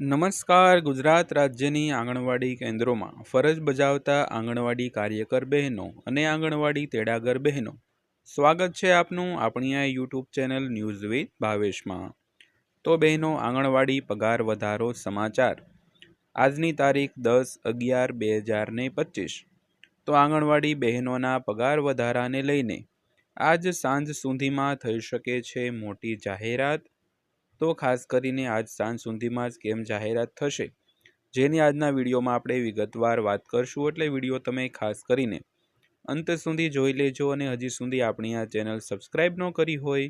નમસ્કાર, ગુજરાત રાજ્યની આંગણવાડી કેન્દ્રોમાં ફરજ બજાવતા આંગણવાડી કાર્યકર બહેનો અને આંગણવાડી તેડાગર બહેનો. સ્વાગત છે આપનું આપણી આ યુટ્યુબ ચેનલ ન્યૂઝ વિથ ભાવેશમાં. તો બહેનો, આંગણવાડી પગાર વધારો સમાચાર. આજની તારીખ દસ અગિયાર બે હજાર ને પચીસ. તો આંગણવાડી બહેનોના પગાર વધારાને લઈને આજ સાંજ સુધીમાં થઈ શકે છે મોટી જાહેરાત તો ખાસ કરીને આજ સાંજ સુધીમાં જ કેમ જાહેરાત થશે? જેની આજના વિડીયોમાં આપણે વિગતવાર વાત કરશું એટલે વીડિયો તમે ખાસ કરીને અંત સુધી જોઈ લેજો અને હજી સુધી આપણી આ ચેનલ સબસ્ક્રાઈબ ન કરી હોય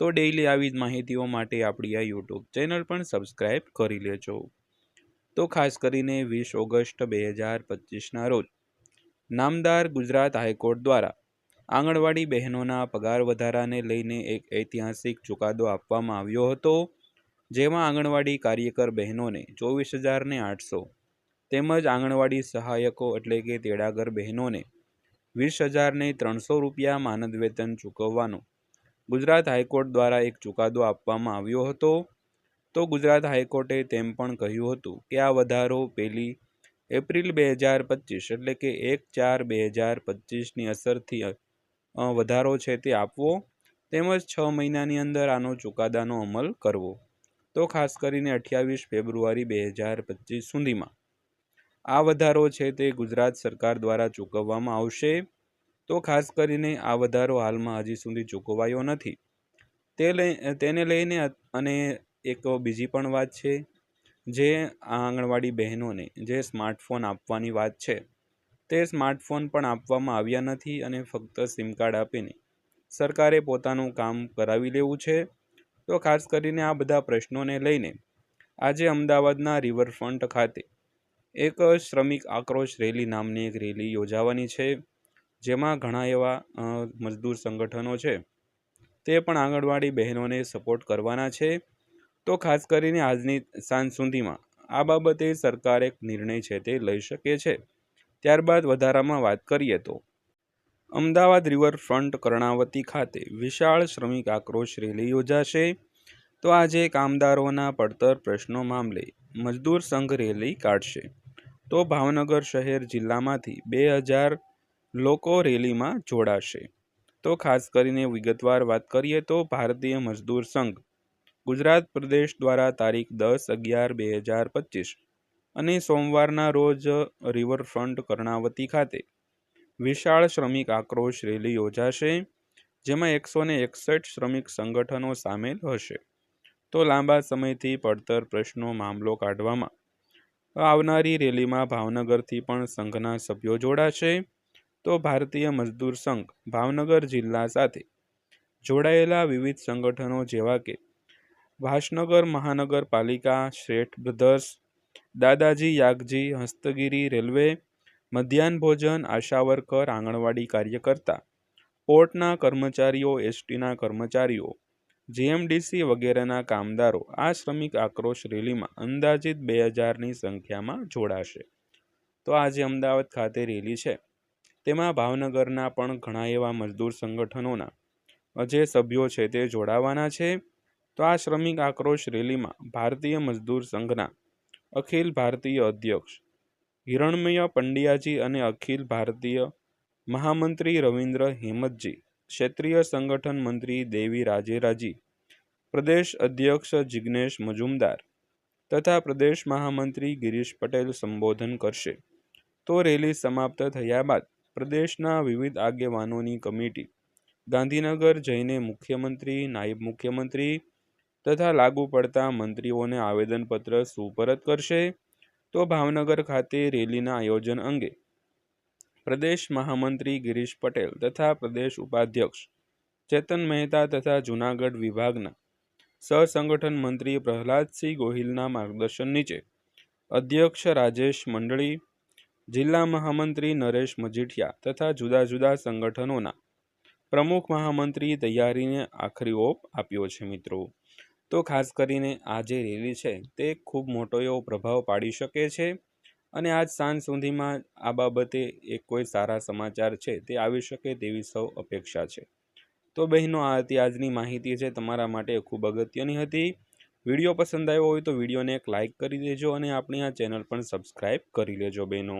તો ડેઈલી આવી જ માહિતીઓ માટે આપણી આ યુટ્યુબ ચેનલ પણ સબસ્ક્રાઈબ કરી લેજો. તો ખાસ કરીને વીસ ઓગસ્ટ બે હજાર પચીસના રોજ નામદાર ગુજરાત હાઈકોર્ટ દ્વારા આંગણવાડી બહેનોના પગાર વધારાને લઈને એક ઐતિહાસિક ચુકાદો આપવામાં આવ્યો હતો, જેમાં આંગણવાડી કાર્યકર બહેનોને ચોવીસ હજારને આઠસો, તેમજ આંગણવાડી સહાયકો એટલે કે તેડાગર બહેનોને વીસ હજારને ત્રણસો રૂપિયા માનદ વેતન ચૂકવવાનો. ગુજરાત હાઈકોર્ટ દ્વારા એક ચુકાદો આપવામાં આવ્યો હતો. તો ગુજરાત હાઈકોર્ટે તેમ પણ કહ્યું હતું કે આ વધારો પહેલી એપ્રિલ બે હજાર પચીસ એટલે કે એક ચાર બે હજાર પચીસની અસરથી વધારો છે તે આપવો તેમજ છ મહિનાની અંદર આનો ચુકાદાનો અમલ કરવો. તો ખાસ કરીને અઠ્યાવીસ ફેબ્રુઆરી બે હજાર પચીસ સુધીમાં. આ વધારો છે તે ગુજરાત સરકાર દ્વારા ચૂકવવામાં આવશે. તો ખાસ કરીને આ વધારો હાલમાં હજી સુધી ચૂકવાયો નથી. તે લઈ, તેને લઈને અને એક બીજી પણ વાત છે. જે આંગણવાડી બહેનોને જે સ્માર્ટફોન આપવાની વાત છે. તે સ્માર્ટફોન પણ આપવામાં આવ્યા નથી અને ફક્ત સિમ કાર્ડ આપીને. સરકારે પોતાનું કામ કરાવી લેવું છે. તો ખાસ કરીને આ બધા પ્રશ્નોને લઈને આજે અમદાવાદના રિવરફ્રન્ટ ખાતે એક શ્રમિક આક્રોશ રેલી નામની એક રેલી યોજાવાની છે. જેમાં ઘણા એવા મજદૂર સંગઠનો છે. તે પણ આંગણવાડી બહેનોને સપોર્ટ કરવાના છે. તો ખાસ કરીને આજની સાંજ સુધીમાં આ બાબતે સરકાર એક નિર્ણય છે તે લઈ શકે છે. ત્યારબાદ વધારામાં વાત કરીએ તો, અમદાવાદ રિવરફ્રન્ટ કર્ણાવતી ખાતે વિશાળ શ્રમિક આક્રોશ રેલી યોજાશે. તો આજે કામદારોના પડતર પ્રશ્નો મામલે મજદૂર સંઘ રેલી કાઢશે. તો ભાવનગર શહેર જિલ્લામાંથી બે હજાર લોકો રેલીમાં જોડાશે. તો ખાસ કરીને વિગતવાર વાત કરીએ તો ભારતીય મજદૂર સંઘ, ગુજરાત પ્રદેશ દ્વારા તારીખ દસ અગિયાર બે હજાર પચીસ અને સોમવારના રોજ રિવરફ્રન્ટ કર્ણાવતી ખાતે વિશાળ શ્રમિક આક્રોશ રેલી યોજાશે, જેમાં એકસો ને એકસઠ શ્રમિક સંગઠનો સામેલ હશે. તો લાંબા સમયથી પડતર પ્રશ્નો મામલો કાઢવામાં આવનારી રેલીમાં ભાવનગરથી પણ સંઘના સભ્યો જોડાશે. તો ભારતીય મજદૂર સંઘ ભાવનગર જિલ્લા સાથે જોડાયેલા વિવિધ સંગઠનો જેવા કે ભાસનગર મહાનગરપાલિકા, શ્રેઠ બ્રધર્સ દાદાજી, યાગજી, હસ્તગીરી, રેલવે, મધ્યાહન ભોજન આશા વર્કર આંગણવાડી કાર્યકર્તા, પોર્ટના કર્મચારીઓ, એસટીના કર્મચારીઓ, જીએમડીસી વગેરેના કામદારો આ શ્રમિક આક્રોશ રેલીમાં અંદાજિત બે હજારની સંખ્યામાં જોડાશે. તો આજે અમદાવાદ ખાતે રેલી છે. તેમાં ભાવનગરના પણ ઘણા એવા મજદૂર સંગઠનોના જે સભ્યો છે તે જોડાવાના છે. તો આ શ્રમિક આક્રોશ રેલીમાં ભારતીય મજદૂર સંઘના અખિલ ભારતીય અધ્યક્ષ, હિરણમય પંડ્યાજી અને અખિલ ભારતીય મહામંત્રી રવિન્દ્ર હેમતજી, ક્ષેત્રીય સંગઠન મંત્રી દેવી રાજેરાજી, પ્રદેશ અધ્યક્ષ જિગ્નેશ મજુમદાર તથા પ્રદેશ મહામંત્રી ગિરીશ પટેલ સંબોધન કરશે. તો રેલી સમાપ્ત થયા બાદ પ્રદેશના વિવિધ આગેવાનોની કમિટી, ગાંધીનગર જઈને મુખ્યમંત્રી, નાયબ મુખ્યમંત્રી તથા લાગુ પડતા મંત્રીઓને આવેદનપત્ર સુપરત કરશે તો ભાવનગર ખાતે રેલીના આયોજન અંગે પ્રદેશ મહામંત્રી ગિરીશ પટેલ તથા પ્રદેશ ઉપાધ્યક્ષ ચેતન મહેતા તથા જૂનાગઢ વિભાગના સહસંગઠન મંત્રી પ્રહલાદસિંહ ગોહિલના માર્ગદર્શન નીચે અધ્યક્ષ રાજેશ મંડળી, જિલ્લા મહામંત્રી નરેશ મજીઠિયા તથા જુદા જુદા સંગઠનોના પ્રમુખ મહામંત્રી તૈયારીને આખરી ઓપ આપ્યો છે મિત્રો. તો ખાસ કરીને આ જે રેલી છે, તે ખૂબ મોટો એવો પ્રભાવ પાડી શકે છે. અને આજ સાંજ સુધીમાં આ બાબતે એક કોઈ સારા સમાચાર છે, તે આવી શકે તેવી સૌ અપેક્ષા છે. તો બહેનો, આ હતી આજની માહિતી છે. તમારા માટે ખૂબ અગત્યની હતી. વીડિયો પસંદ આવ્યો હોય તો વિડીયોને એક લાઇક કરી દેજો અને આપણી આ ચેનલ પણ સબસ્ક્રાઈબ કરી લેજો બહેનો.